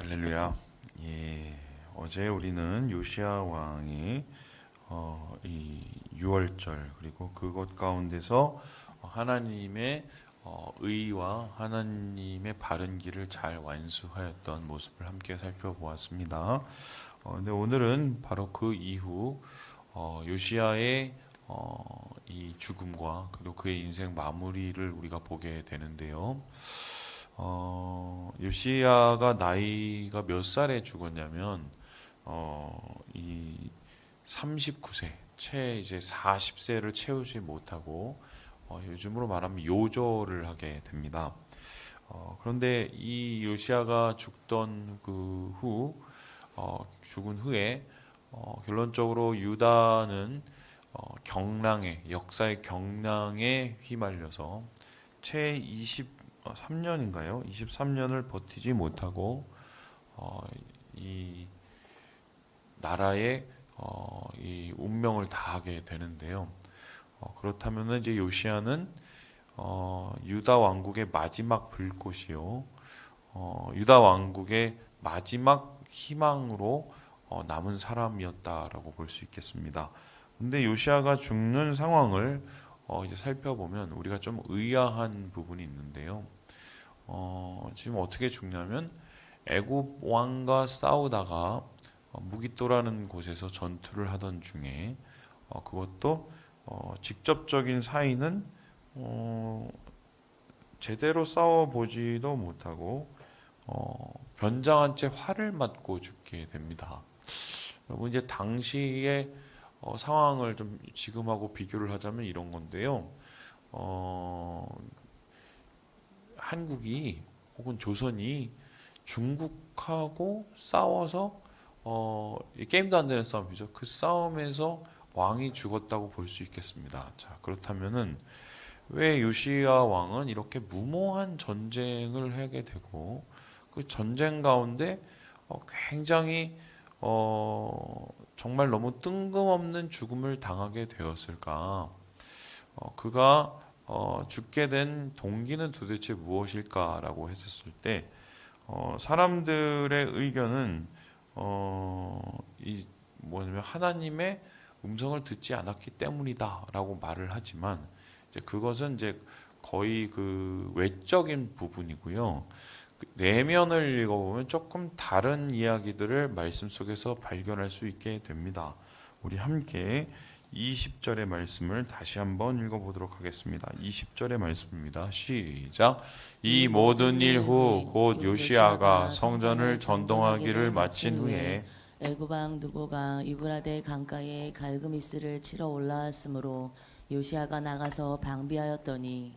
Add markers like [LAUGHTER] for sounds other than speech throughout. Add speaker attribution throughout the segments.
Speaker 1: 할렐루야. 예, 어제 우리는 요시아 왕이 어, 이 6월절 그리고 그것 가운데서 하나님의 어, 의와 하나님의 바른 길을 잘 완수하였던 모습을 함께 살펴보았습니다. 어, 근데 오늘은 바로 그 이후 어, 요시아의 어, 이 죽음과 그리고 그의 인생 마무리를 우리가 보게 되는데요. 어, 요시야가 나이가 몇 살에 죽었냐면 어, 이 39세, 채 이제 40세를 채우지 못하고 어, 요즘으로 말하면 요절을 하게 됩니다. 어, 그런데 이 요시야가 죽던 그 후, 어, 죽은 후에 어, 결론적으로 유다는 어, 경랑에 역사의 경랑에 휘말려서 채 23년인가요? 23년을 버티지 못하고 어, 이 나라의 어, 이 운명을 다하게 되는데요. 어, 그렇다면 이제 요시아는 어, 유다 왕국의 마지막 불꽃이요. 어, 유다 왕국의 마지막 희망으로 어, 남은 사람이었다라고 볼 수 있겠습니다. 근데 요시아가 죽는 상황을 어, 이제 살펴보면 우리가 좀 의아한 부분이 있는데요. 어, 지금 어떻게 죽냐면 애굽 왕과 싸우다가 어, 무기또라는 곳에서 전투를 하던 중에 어, 그것도 어, 직접적인 사이는 어, 제대로 싸워보지도 못하고 어, 변장한 채 활을 맞고 죽게 됩니다. 여러분 이제 당시의 어, 상황을 좀 지금하고 비교를 하자면 이런 건데요. 어, 한국이 혹은 조선이 중국하고 싸워서 어, 이 게임도 안 되는 싸움이죠. 그 싸움에서 왕이 죽었다고 볼 수 있겠습니다. 자, 그렇다면은 왜 요시야 왕은 이렇게 무모한 전쟁을 하게 되고 그 전쟁 가운데 어, 굉장히 어, 정말 너무 뜬금없는 죽음을 당하게 되었을까? 어, 그가 어, 죽게 된 동기는 도대체 무엇일까라고 했었을 때 어, 사람들의 의견은 어, 이 뭐냐면 하나님의 음성을 듣지 않았기 때문이다라고 말을 하지만 이제 그것은 이제 거의 그 외적인 부분이고요. 그 내면을 읽어보면 조금 다른 이야기들을 말씀 속에서 발견할 수 있게 됩니다. 우리 함께 20절의 말씀을 다시 한번 읽어보도록 하겠습니다. 20절의 말씀입니다. 시작. 이 모든 일 후 곧 요시아가 성전을 전동하기를 마친 후에
Speaker 2: 애굽왕 누고가 유브라데 강가에 갈그미스를 치러 올라왔으므로 요시아가 나가서 방비하였더니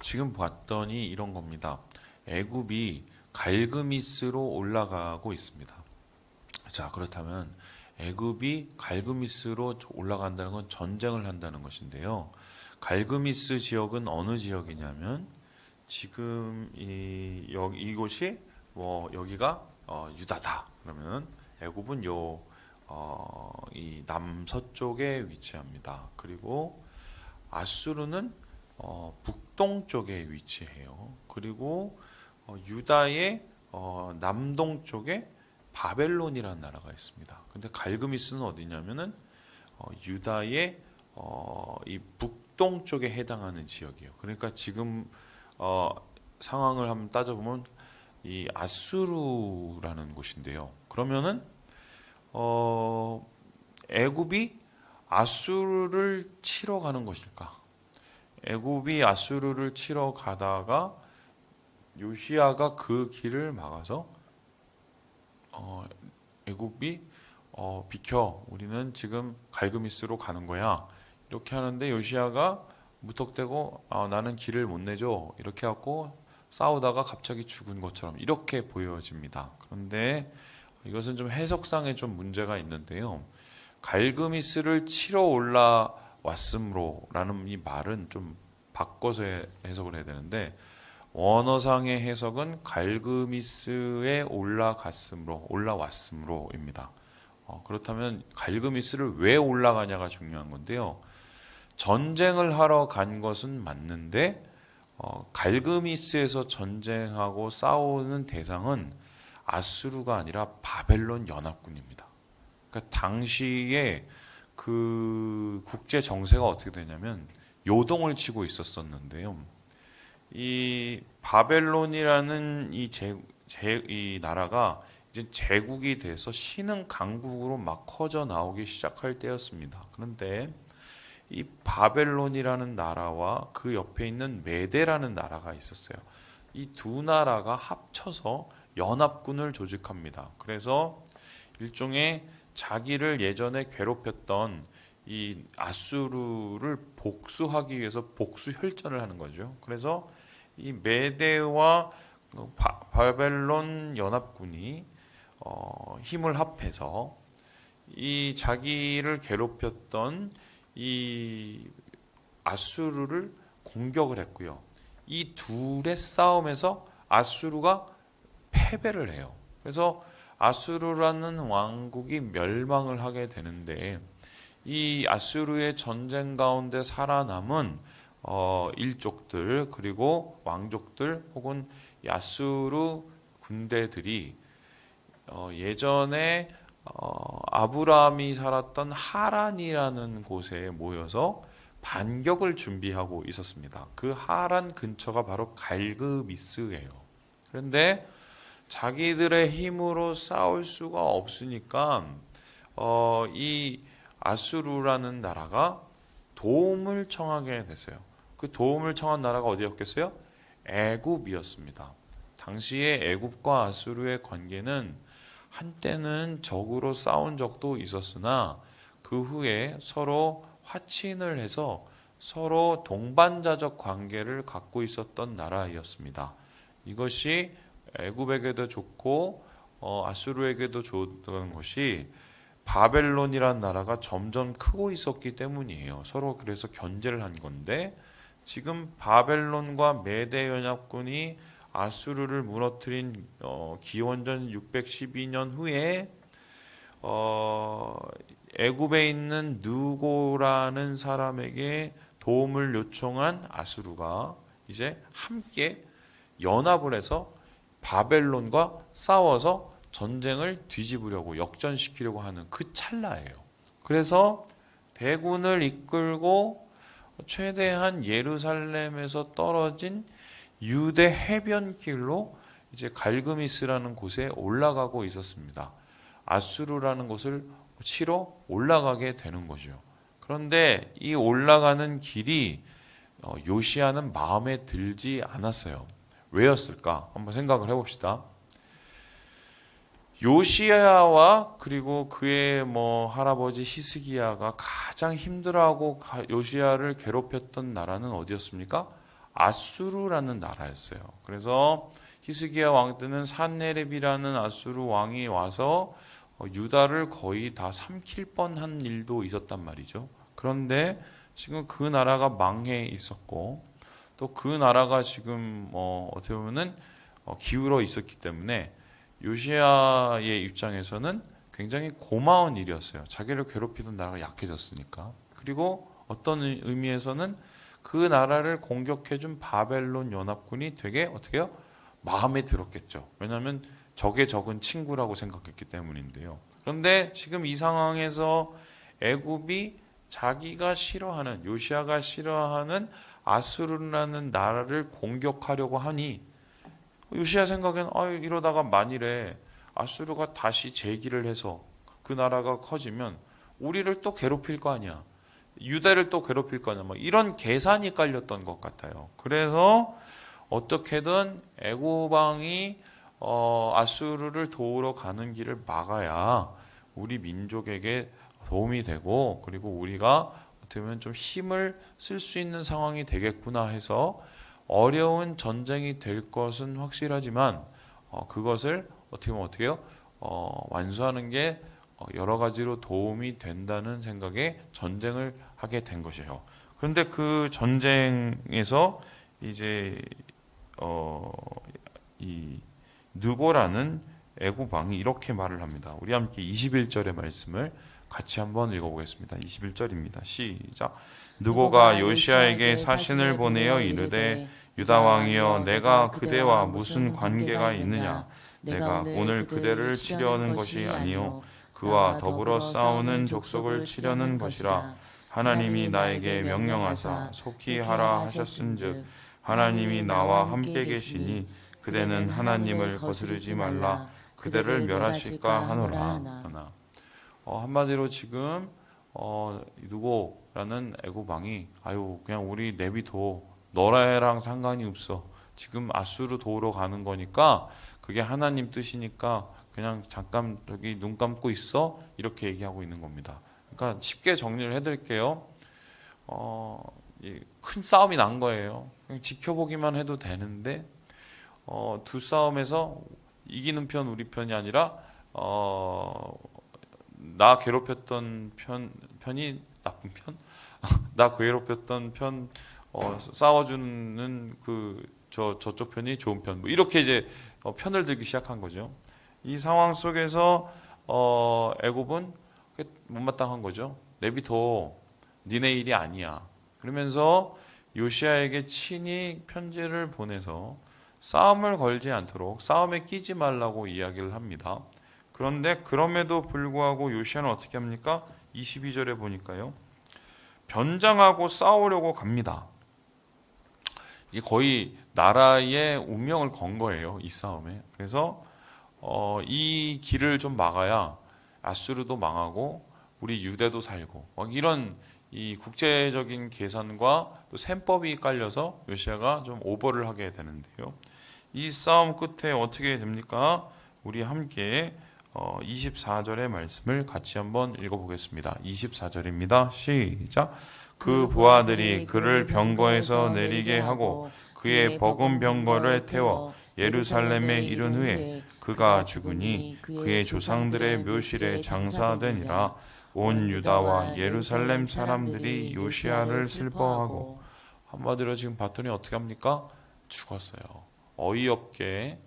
Speaker 1: 지금 봤더니 이런 겁니다. 애굽이 갈그미스로 올라가고 있습니다. 자, 그렇다면 애굽이 갈그미스로 올라간다는 건 전쟁을 한다는 것인데요. 갈그미스 지역은 어느 지역이냐면 지금 이 여기 이곳이 뭐 여기가 어, 유다다. 그러면 애굽은 요 어, 이 남서쪽에 위치합니다. 그리고 아수르는 어, 북동쪽에 위치해요. 그리고 어, 유다의 어, 남동쪽에 바벨론이라는 나라가 있습니다. 근데 갈그미스는 어디냐면은 어, 유다의 어, 이 북동 쪽에 해당하는 지역이에요. 그러니까 지금 어, 상황을 한번 따져보면 이 아수르라는 곳인데요. 그러면은 어, 애굽이 아수르를 치러 가는 것일까? 애굽이 아수르를 치러 가다가 요시아가 그 길을 막아서 어, 애굽이 어, 비켜 우리는 지금 갈그미스로 가는 거야 이렇게 하는데 요시아가 무턱대고 아, 나는 길을 못 내줘 이렇게 하고 싸우다가 갑자기 죽은 것처럼 이렇게 보여집니다. 그런데 이것은 좀 해석상에 좀 문제가 있는데요. 갈그미스를 치러 올라왔으므로라는 이 말은 좀 바꿔서 해- 해석을 해야 되는데 원어상의 해석은 갈그미스에 올라갔으므로 올라왔으므로입니다. 어, 그렇다면 갈그미스를 왜 올라가냐가 중요한 건데요. 전쟁을 하러 간 것은 맞는데 어, 갈그미스에서 전쟁하고 싸우는 대상은 아수르가 아니라 바벨론 연합군입니다. 그러니까 당시에 그 국제 정세가 어떻게 되냐면 요동을 치고 있었었는데요. 이 바벨론이라는 이 제, 제, 이 나라가 이제 제국이 돼서 신흥 강국으로 막 커져 나오기 시작할 때였습니다. 그런데 이 바벨론이라는 나라와 그 옆에 있는 메데라는 나라가 있었어요. 이 두 나라가 합쳐서 연합군을 조직합니다. 그래서 일종의 자기를 예전에 괴롭혔던 이 아수르를 복수하기 위해서 복수 혈전을 하는 거죠. 그래서 이 메데와 바, 바벨론 연합군이 어, 힘을 합해서 이 자기를 괴롭혔던 이 아수르를 공격을 했고요. 이 둘의 싸움에서 아수르가 패배를 해요. 그래서 아수르라는 왕국이 멸망을 하게 되는데 이 아수르의 전쟁 가운데 살아남은 어, 일족들 그리고 왕족들 혹은 이 아수르 군대들이 어, 예전에 어, 아브라함이 살았던 하란이라는 곳에 모여서 반격을 준비하고 있었습니다. 그 하란 근처가 바로 갈그미스예요. 그런데 자기들의 힘으로 싸울 수가 없으니까 어, 이 아수르라는 나라가 도움을 청하게 됐어요. 그 도움을 청한 나라가 어디였겠어요? 애굽이었습니다. 당시에 애굽과 아수르의 관계는 한때는 적으로 싸운 적도 있었으나 그 후에 서로 화친을 해서 서로 동반자적 관계를 갖고 있었던 나라였습니다. 이것이 애굽에게도 좋고 어, 아수르에게도 좋던 것이 바벨론이라는 나라가 점점 크고 있었기 때문이에요. 서로 그래서 견제를 한 건데 지금 바벨론과 메대 연합군이 아수르를 무너뜨린 어, 기원전 612년 후에 어, 애굽에 있는 누고라는 사람에게 도움을 요청한 아수르가 이제 함께 연합을 해서 바벨론과 싸워서 전쟁을 뒤집으려고 역전시키려고 하는 그 찰나예요. 그래서 대군을 이끌고 최대한 예루살렘에서 떨어진 유대 해변길로 이제 갈그미스라는 곳에 올라가고 있었습니다. 아수르라는 곳을 치러 올라가게 되는 거죠. 그런데 이 올라가는 길이 어, 요시아는 마음에 들지 않았어요. 왜였을까? 한번 생각을 해봅시다. 요시아와 그리고 그의 뭐 할아버지 히스기야가 가장 힘들어하고 가- 요시아를 괴롭혔던 나라는 어디였습니까? 아수르라는 나라였어요. 그래서 히스기야 왕 때는 산네렙이라는 아수르 왕이 와서 어, 유다를 거의 다 삼킬 뻔한 일도 있었단 말이죠. 그런데 지금 그 나라가 망해 있었고 또 그 나라가 지금 뭐 어떻게 보면은 어, 기울어 있었기 때문에 요시아의 입장에서는 굉장히 고마운 일이었어요. 자기를 괴롭히던 나라가 약해졌으니까. 그리고 어떤 의- 의미에서는 그 나라를 공격해준 바벨론 연합군이 되게 어떻게 요? 마음에 들었겠죠. 왜냐하면 적의 적은 친구라고 생각했기 때문인데요. 그런데 지금 이 상황에서 애굽이 자기가 싫어하는 요시아가 싫어하는 아수르라는 나라를 공격하려고 하니 요시아 생각엔 아 이러다가 만일에 아수르가 다시 재기를 해서 그 나라가 커지면 우리를 또 괴롭힐 거 아니야. 유다를 또 괴롭힐 거 아니야. 뭐 이런 계산이 깔렸던 것 같아요. 그래서 어떻게든 애고방이 어, 아수르를 도우러 가는 길을 막아야 우리 민족에게 도움이 되고 그리고 우리가 어떻게 보면 좀 힘을 쓸 수 있는 상황이 되겠구나 해서 어려운 전쟁이 될 것은 확실하지만 어, 그것을 어떻게 보면 어떻게 해요? 어, 완수하는 게 어, 여러 가지로 도움이 된다는 생각에 전쟁을 하게 된 것이에요. 그런데 그 전쟁에서 이제 어, 이 누고라는 애고방이 이렇게 말을 합니다. 우리 함께 21절의 말씀을 같이 한번 읽어보겠습니다. 21절입니다. 시작. 누고가 요시아에게 사신을 보내어 이르되 유다 왕이여 내가 그대와 무슨 관계가 있느냐?
Speaker 3: 내가 오늘 그대를 치려는 것이 아니요. 그와 더불어 싸우는 족속을 치려는 것이라. 하나님이 나에게 명령하사 속히 하라 하셨은즉 하나님이 나와 함께 계시니 그대는 하나님을 거스르지 말라. 그대를 멸하실까 하노라.
Speaker 1: 하나. 어, 한마디로 지금 어, 누고라는 애고방이 아유 그냥 우리 내비둬 너라랑 상관이 없어. 지금 아수르 도우러 가는 거니까 그게 하나님 뜻이니까 그냥 잠깐 저기 눈 감고 있어 이렇게 얘기하고 있는 겁니다. 그러니까 쉽게 정리를 해드릴게요. 어, 이큰 싸움이 난 거예요. 그냥 지켜보기만 해도 되는데 어, 두 싸움에서 이기는 편 우리 편이 아니라 어, 나 괴롭혔던 편 편이 나쁜 편, [LAUGHS] 나 괴롭혔던 편 어, 싸워주는 그 저 저쪽 편이 좋은 편, 뭐 이렇게 이제 어, 편을 들기 시작한 거죠. 이 상황 속에서 어, 애굽은 못마땅한 거죠. 내비둬, 니네 일이 아니야. 그러면서 요시아에게 친히 편지를 보내서 싸움을 걸지 않도록 싸움에 끼지 말라고 이야기를 합니다. 그런데 그럼에도 불구하고 요시아는 어떻게 합니까? 22절에 보니까요. 변장하고 싸우려고 갑니다. 이게 거의 나라의 운명을 건 거예요. 이 싸움에. 그래서 어, 이 길을 좀 막아야 아수르도 망하고 우리 유대도 살고 막 이런 이 국제적인 계산과 또 셈법이 깔려서 요시아가 좀 오버를 하게 되는데요. 이 싸움 끝에 어떻게 됩니까? 우리 함께 어, 24절의 말씀을 같이 한번 읽어보겠습니다. 24절입니다. 시작. 그 부하들이 그를 병거에서 내리게 하고 그의 버금 병거를 태워 예루살렘에 이른 후에 그가 죽으니 그의 조상들의 묘실에 장사되니라 온 유다와 예루살렘 사람들이 요시아를 슬퍼하고 한마디로 지금 봤더니 어떻게 합니까? 죽었어요. 어이없게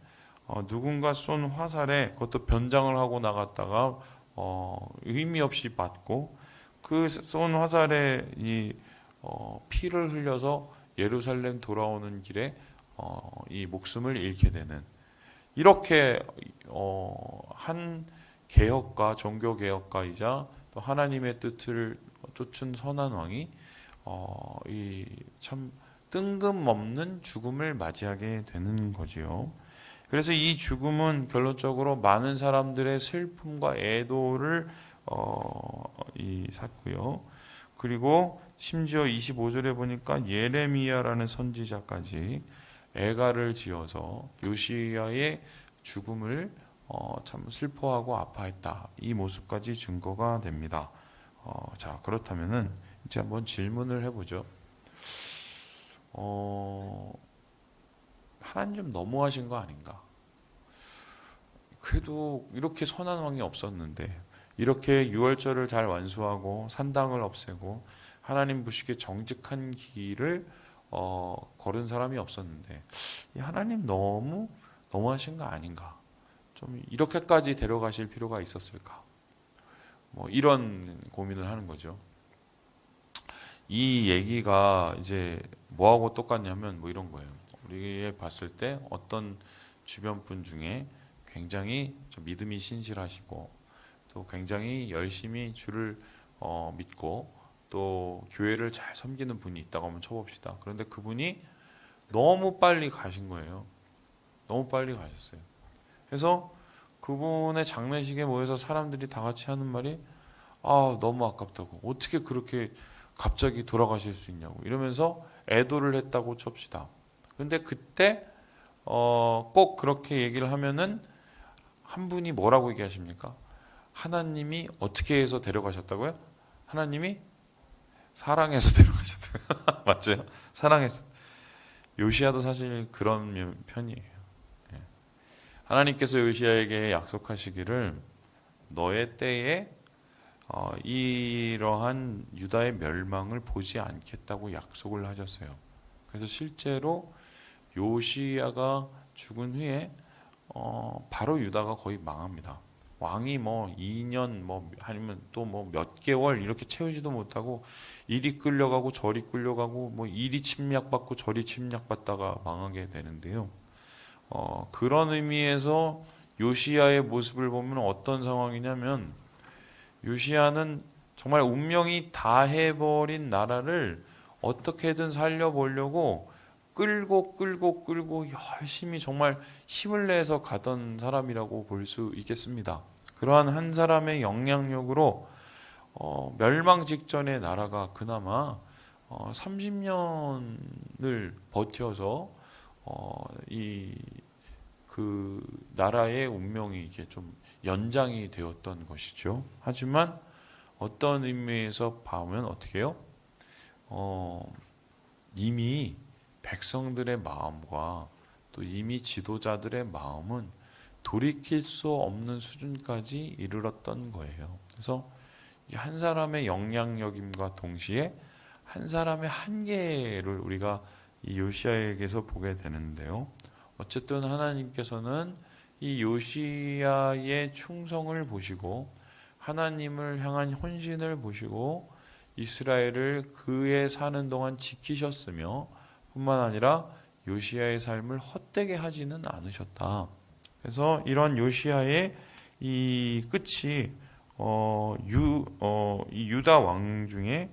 Speaker 1: 어, 누군가 쏜 화살에 그것도 변장을 하고 나갔다가 어, 의미 없이 맞고 그 쏜 화살에 이 어, 피를 흘려서 예루살렘 돌아오는 길에 어, 이 목숨을 잃게 되는 이렇게 어, 한 개혁가 종교 개혁가이자 또 하나님의 뜻을 쫓은 선한 왕이 어, 이 참 뜬금없는 죽음을 맞이하게 되는 거지요. 그래서 이 죽음은 결론적으로 많은 사람들의 슬픔과 애도를 어, 이 샀고요. 그리고 심지어 25절에 보니까 예레미야라는 선지자까지 애가를 지어서 요시야의 죽음을 어, 참 슬퍼하고 아파했다. 이 모습까지 증거가 됩니다. 어, 자 그렇다면은 이제 한번 질문을 해보죠. 어, 하나님 좀 너무하신 거 아닌가? 그래도 이렇게 선한 왕이 없었는데 이렇게 유월절을 잘 완수하고 산당을 없애고 하나님 보시기에 정직한 길을 어, 걸은 사람이 없었는데 이 하나님 너무 너무하신 거 아닌가? 좀 이렇게까지 데려가실 필요가 있었을까? 뭐 이런 고민을 하는 거죠. 이 얘기가 이제 뭐하고 똑같냐면 뭐 이런 거예요. 우리에 봤을 때 어떤 주변 분 중에 굉장히 좀 믿음이 신실하시고 또 굉장히 열심히 주를 어, 믿고 또 교회를 잘 섬기는 분이 있다고 한번 쳐봅시다. 그런데 그분이 너무 빨리 가신 거예요. 너무 빨리 가셨어요. 그래서 그분의 장례식에 모여서 사람들이 다 같이 하는 말이 아 너무 아깝다고 어떻게 그렇게 갑자기 돌아가실 수 있냐고 이러면서 애도를 했다고 칩시다. 근데 그때 어, 꼭 그렇게 얘기를 하면은 한 분이 뭐라고 얘기하십니까? 하나님이 어떻게 해서 데려가셨다고요? 하나님이 사랑해서 [LAUGHS] 데려가셨다고요. [LAUGHS] 맞죠? 사랑해서. 요시아도 사실 그런 편이에요. 예. 하나님께서 요시아에게 약속하시기를 너의 때에 어, 이러한 유다의 멸망을 보지 않겠다고 약속을 하셨어요. 그래서 실제로 요시아가 죽은 후에 어, 바로 유다가 거의 망합니다. 왕이 뭐 2년 뭐 아니면 또 뭐 몇 개월 이렇게 채우지도 못하고 이리 끌려가고 저리 끌려가고 뭐 이리 침략받고 저리 침략받다가 망하게 되는데요. 어, 그런 의미에서 요시야의 모습을 보면 어떤 상황이냐면 요시야는 정말 운명이 다 해버린 나라를 어떻게든 살려보려고 끌고 끌고 끌고 열심히 정말 힘을 내서 가던 사람이라고 볼 수 있겠습니다. 그러한 한 사람의 영향력으로 어, 멸망 직전의 나라가 그나마 어, 30년을 버텨서 어, 이그 나라의 운명이 이게 좀 연장이 되었던 것이죠. 하지만 어떤 의미에서 보면 어떻게 해요? 어, 이미 백성들의 마음과 또 이미 지도자들의 마음은 돌이킬 수 없는 수준까지 이르렀던 거예요. 그래서 이한 사람의 영향력임과 동시에 한 사람의 한계를 우리가 이 요시아에게서 보게 되는데요. 어쨌든 하나님께서는 이 요시아의 충성을 보시고 하나님을 향한 헌신을 보시고 이스라엘을 그의 사는 동안 지키셨으며 뿐만 아니라 요시아의 삶을 헛되게 하지는 않으셨다. 그래서 이런 요시아의 이 끝이 어, 유, 어, 이 유다 왕 중에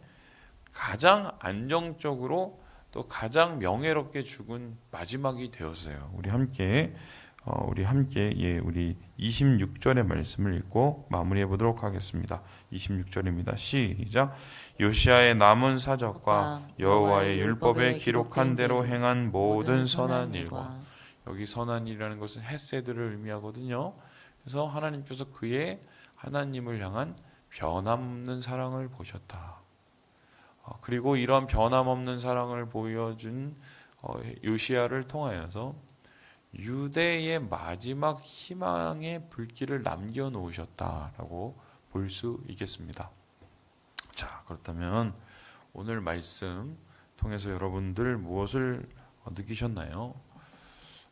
Speaker 1: 가장 안정적으로 또 가장 명예롭게 죽은 마지막이 되었어요. 우리 함께 어, 우리 함께 예, 우리 26절의 말씀을 읽고 마무리해 보도록 하겠습니다. 26절입니다. 시작. 요시아의 남은 사적과 여호와의 율법에 기록한 대로 행한 모든 선한 일과 여기 선한 일이라는 것은 헤세드를 의미하거든요. 그래서 하나님께서 그의 하나님을 향한 변함없는 사랑을 보셨다. 어, 그리고 이러한 변함없는 사랑을 보여준 어, 요시아를 통하여서 유대의 마지막 희망의 불길을 남겨 놓으셨다라고 볼 수 있겠습니다. 자, 그렇다면 오늘 말씀 통해서 여러분들 무엇을 어, 느끼셨나요?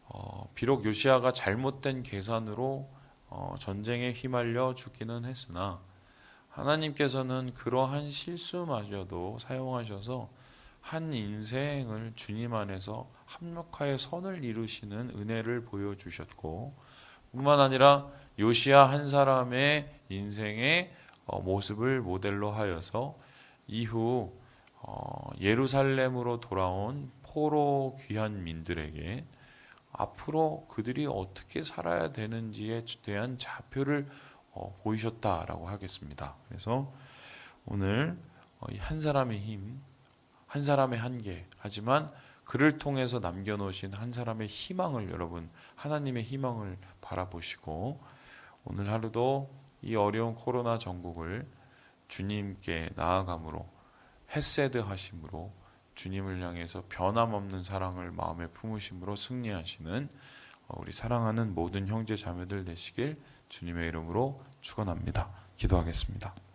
Speaker 1: 어, 비록 요시아가 잘못된 계산으로 어, 전쟁에 휘말려 죽기는 했으나 하나님께서는 그러한 실수마저도 사용하셔서 한 인생을 주님 안에서 합력하여 선을 이루시는 은혜를 보여주셨고 뿐만 아니라 요시아 한 사람의 인생의 어, 모습을 모델로 하여서 이후 어, 예루살렘으로 돌아온 포로 귀한 민들에게 앞으로 그들이 어떻게 살아야 되는지에 대한 좌표를 어, 보이셨다라고 하겠습니다. 그래서 오늘 어, 이한 사람의 힘, 한 사람의 한계, 하지만 그를 통해서 남겨놓으신 한 사람의 희망을 여러분 하나님의 희망을 바라보시고 오늘 하루도 이 어려운 코로나 전국을 주님께 나아감으로 헤세드 하심으로 주님을 향해서 변함없는 사랑을 마음에 품으심으로 승리하시는 어, 우리 사랑하는 모든 형제 자매들 되시길 주님의 이름으로 축원합니다. 기도하겠습니다.